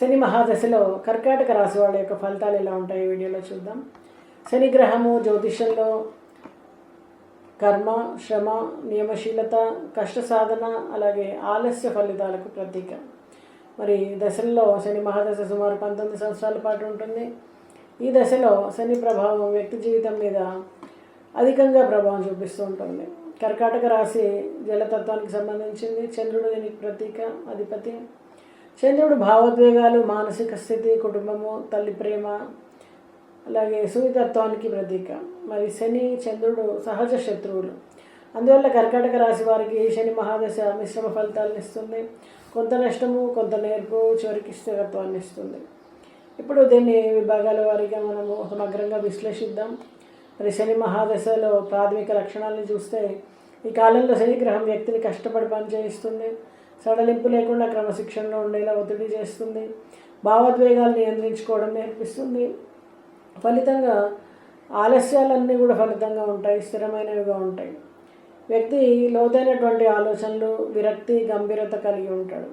శని మహాదశలో కర్కాటక రాశి వాళ్ళ యొక్క ఫలితాలు ఎలా ఉంటాయి వీడియోలో చూద్దాం. శని గ్రహము జ్యోతిషంలో కర్మ శ్రమ నియమశీలత కష్ట సాధన అలాగే ఆలస్య ఫలితాలకు ప్రతీక. మరి దశల్లో శని మహాదశ సుమారు పంతొమ్మిది సంవత్సరాల పాటు ఉంటుంది. ఈ దశలో శని ప్రభావం వ్యక్తి జీవితం మీద అధికంగా ప్రభావం చూపిస్తూ ఉంటుంది. కర్కాటక రాశి జలతత్వానికి సంబంధించింది. చంద్రుడు దీనికి ప్రతీక అధిపతి. చంద్రుడు భావోద్వేగాలు మానసిక స్థితి కుటుంబము తల్లి ప్రేమ అలాగే సున్నితత్వానికి ప్రతీక. మరి శని చంద్రుడు సహజ శత్రువులు. అందువల్ల కర్కాటక రాశి వారికి శని మహాదశ మిశ్రమ ఫలితాలను ఇస్తుంది. కొంత నష్టము కొంత నేర్పు చివరికి స్థిరత్వాన్ని ఇస్తుంది. ఇప్పుడు దీన్ని విభాగాల వారిగా మనము సమగ్రంగా విశ్లేషిద్దాం. మరి శని మహాదశలో ప్రాథమిక లక్షణాలను చూస్తే ఈ కాలంలో శనిగ్రహం వ్యక్తిని కష్టపడి పనిచేయిస్తుంది. సడలింపు లేకుండా క్రమశిక్షణలో ఉండేలా ఒత్తిడి చేస్తుంది. భావోద్వేగాలు నియంత్రించుకోవడం నేర్పిస్తుంది. ఫలితంగా ఆలస్యాలన్నీ కూడా ఫలితంగా ఉంటాయి స్థిరమైనవిగా ఉంటాయి. వ్యక్తి లోతైనటువంటి ఆలోచనలు విరక్తి గంభీరత కలిగి ఉంటాడు.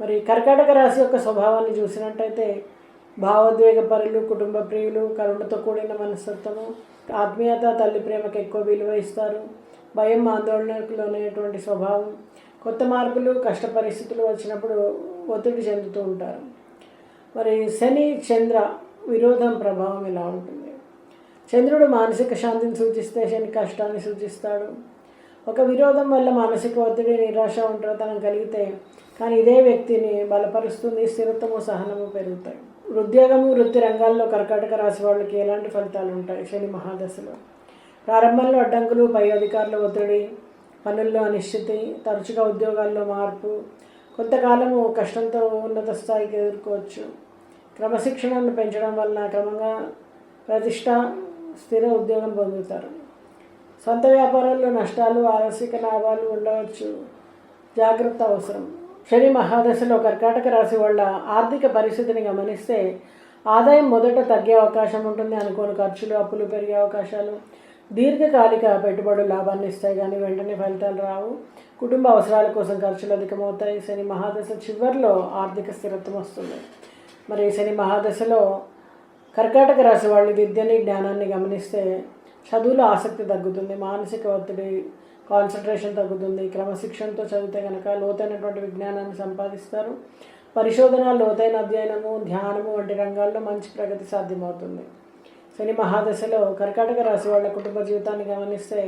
మరి కర్కాటక రాశి యొక్క స్వభావాన్ని చూసినట్టయితే భావోద్వేగ పరులు కుటుంబ ప్రియులు కరుణతో కూడిన మనస్తత్వము ఆత్మీయత తల్లి ప్రేమకు ఎక్కువ విలువ ఇస్తారు భయం ఆందోళనకు లోనైనటువంటి స్వభావం కొత్త మార్పులు కష్ట పరిస్థితులు వచ్చినప్పుడు ఒత్తిడి చెందుతూ ఉంటారు. మరి శని చంద్ర విరోధం ప్రభావం ఇలా ఉంటుంది? చంద్రుడు మానసిక శాంతిని సూచిస్తే శని కష్టాన్ని సూచిస్తాడు. ఒక విరోధం వల్ల మానసిక ఒత్తిడి నిరాశ ఒంటరితనం కలిగితే కానీ ఇదే వ్యక్తిని బలపరుస్తుంది స్థిరత్వము సహనము పెరుగుతాయి. ఉద్యోగము వృత్తి రంగాల్లో కర్కాటక రాశి వాళ్ళకి ఎలాంటి ఫలితాలు ఉంటాయి శని మహాదశలో? ప్రారంభంలో అడ్డంకులు పై అధికారుల ఒత్తిడి పనుల్లో అనిశ్చితి తరచుగా ఉద్యోగాల్లో మార్పు కొంతకాలము కష్టంతో ఉన్నత స్థాయికి ఎదుర్కోవచ్చు. క్రమశిక్షణను పెంచడం వలన క్రమంగా ప్రతిష్ట స్థిర ఉద్యోగం పొందుతారు. సొంత వ్యాపారాల్లో నష్టాలు ఆలస్యక లాభాలు ఉండవచ్చు. జాగ్రత్త అవసరం. శని మహాదశలో కర్కాటక రాశి వాళ్ళ ఆర్థిక పరిస్థితిని గమనిస్తే ఆదాయం మొదట తగ్గే అవకాశం ఉంటుంది. అనుకోని ఖర్చులు అప్పులు పెరిగే అవకాశాలు దీర్ఘకాలిక పెట్టుబడులు లాభాన్ని ఇస్తాయి కానీ వెంటనే ఫలితాలు రావు. కుటుంబ అవసరాల కోసం ఖర్చులు అధికమవుతాయి. శని మహాదశ చివరిలో ఆర్థిక స్థిరత్వం వస్తుంది. మరి శని మహాదశలో కర్కాటక రాశి వాళ్ళు విద్యని జ్ఞానాన్ని గమనిస్తే చదువులో ఆసక్తి తగ్గుతుంది మానసిక ఒత్తిడి కాన్సన్ట్రేషన్ తగ్గుతుంది. క్రమశిక్షణతో చదివితే కనుక లోతైనటువంటి విజ్ఞానాన్ని సంపాదిస్తారు. పరిశోధన లోతైన అధ్యయనము ధ్యానము వంటి రంగాల్లో మంచి ప్రగతి సాధ్యమవుతుంది. శని మహాదశలో కర్కాటక రాశి వాళ్ళ కుటుంబ జీవితాన్ని గమనిస్తే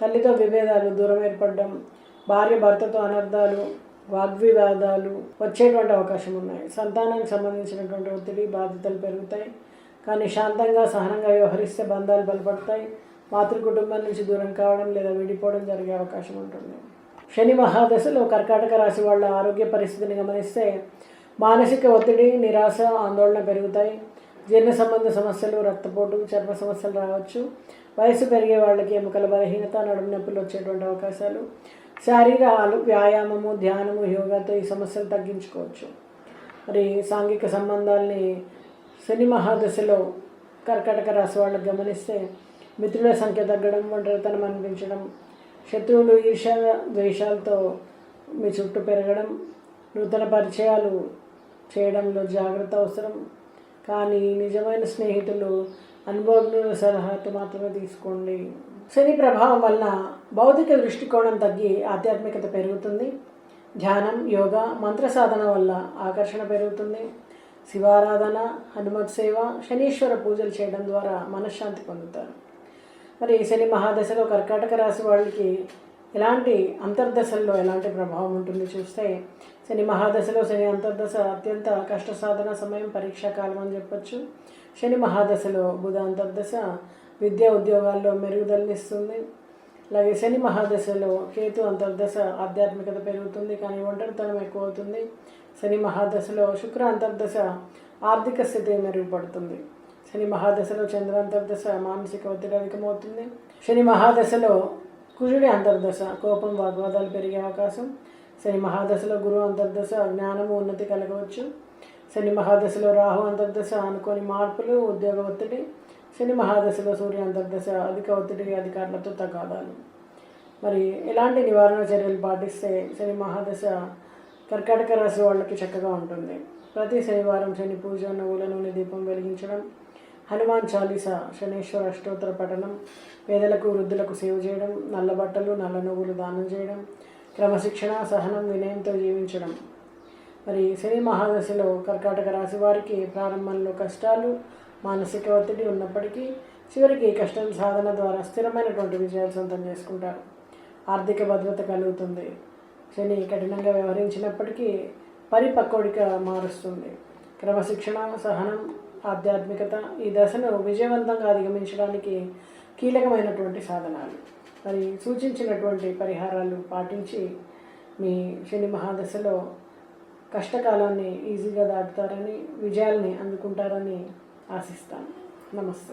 తల్లితో విభేదాలు దూరం ఏర్పడడం భార్య భర్తతో అనర్థాలు వాగ్వివాదాలు వచ్చేటువంటి అవకాశం ఉన్నాయి. సంతానానికి సంబంధించినటువంటి ఒత్తిడి బాధ్యతలు పెరుగుతాయి. కానీ శాంతంగా సహనంగా వ్యవహరిస్తే బంధాలు బలపడతాయి. మాతృ కుటుంబం నుంచి దూరం కావడం లేదా విడిపోవడం జరిగే అవకాశం ఉంటుంది. శని మహాదశలో కర్కాటక రాశి వాళ్ళ ఆరోగ్య పరిస్థితిని గమనిస్తే మానసిక ఒత్తిడి నిరాశ ఆందోళన పెరుగుతాయి. జీర్ణ సంబంధ సమస్యలు రక్తపోటు చర్మ సమస్యలు రావచ్చు. వయసు పెరిగే వాళ్ళకి ఎముకల బలహీనత నడుము నొప్పులు వచ్చేటువంటి అవకాశాలు. శారీర వ్యాయామము ధ్యానము యోగాతో ఈ సమస్యలు తగ్గించుకోవచ్చు. మరి సాంఘిక సంబంధాల్ని శని మహాదశలో కర్కటక రాశి వాళ్ళు గమనిస్తే మిత్రుల సంఖ్య తగ్గడం ఒంటరితనం అనిపించడం శత్రువులు ఈర్ష ద్వేషాలతో మీ చుట్టూ పెరగడం నూతన పరిచయాలు చేయడంలో జాగ్రత్త అవసరం. కానీ నిజమైన స్నేహితులు అనుభవజ్ఞుల సలహాతో మాత్రమే తీసుకోండి. శని ప్రభావం వలన భౌతిక దృష్టికోణం తగ్గి ఆధ్యాత్మికత పెరుగుతుంది. ధ్యానం యోగా మంత్ర సాధన వల్ల ఆకర్షణ పెరుగుతుంది. శివారాధన హనుమత్ సేవ శనీశ్వర పూజలు చేయడం ద్వారా మనశ్శాంతి పొందుతారు. మరి శని మహాదశలో కర్కాటక రాశి వాళ్ళకి ఎలాంటి అంతర్దశల్లో ఎలాంటి ప్రభావం ఉంటుంది చూస్తే శని మహాదశలో శని అంతర్దశ అత్యంత కష్ట సాధన సమయం పరీక్షా కాలం అని చెప్పొచ్చు. శని మహాదశలో బుధ అంతర్దశ విద్యా ఉద్యోగాల్లో మెరుగుదలనిస్తుంది అలాగే శని మహాదశలో కేతు అంతర్దశ ఆధ్యాత్మికత పెరుగుతుంది కానీ ఒంటరితనం ఎక్కువ అవుతుంది శని మహాదశలో శుక్ర అంతర్దశ ఆర్థిక స్థితి మెరుగుపడుతుంది. శని మహాదశలో చంద్ర అంతర్దశ మానసిక ఒత్తిడి అధికమవుతుంది. శని మహాదశలో కుజుడి అంతర్దశ కోపం వాగ్వాదాలు పెరిగే అవకాశం. శని మహాదశలో గురువు అంతర్దశ జ్ఞానము ఉన్నతి కలగవచ్చు. శని మహాదశలో రాహు అంతర్దశ అనుకోని మార్పులు ఉద్యోగ ఒత్తిడి. శని మహాదశలో సూర్య అంతర్దశ అధిక ఒత్తిడి అధికారులతో తగాదాలు. మరి ఎలాంటి నివారణ చర్యలు పాటిస్తే శని మహాదశ కర్కాటక రాశి వాళ్ళకి చక్కగా ఉంటుంది. ప్రతి శనివారం శని పూజ నువ్వుల నూనె దీపం వెలిగించడం హనుమాన్ చాలీస శనేశ్వర అష్టోత్తర పఠనం పేదలకు వృద్ధులకు సేవ చేయడం నల్ల బట్టలు నల్ల నువ్వులు దానం చేయడం క్రమశిక్షణ సహనం వినయంతో జీవించడం. మరి శని మహాదశలో కర్కాటక రాశి వారికి ప్రారంభంలో కష్టాలు మానసిక ఒత్తిడి ఉన్నప్పటికీ చివరికి కష్టం సాధన ద్వారా స్థిరమైనటువంటి విజయాలు సొంతం చేసుకుంటారు. ఆర్థిక భద్రత కలుగుతుంది. శని కఠినంగా వ్యవహరించినప్పటికీ పరిపక్వడిగా మారుస్తుంది. క్రమశిక్షణ సహనం ఆధ్యాత్మికత ఈ దశను విజయవంతంగా అధిగమించడానికి కీలకమైనటువంటి సాధనాలు. మరి సూచించినటువంటి పరిహారాలు పాటించి మీ శని మహాదశలో కష్టకాలాన్ని ఈజీగా దాటుతారని విజయాల్ని అందుకుంటారని ఆశిస్తాను. నమస్తే.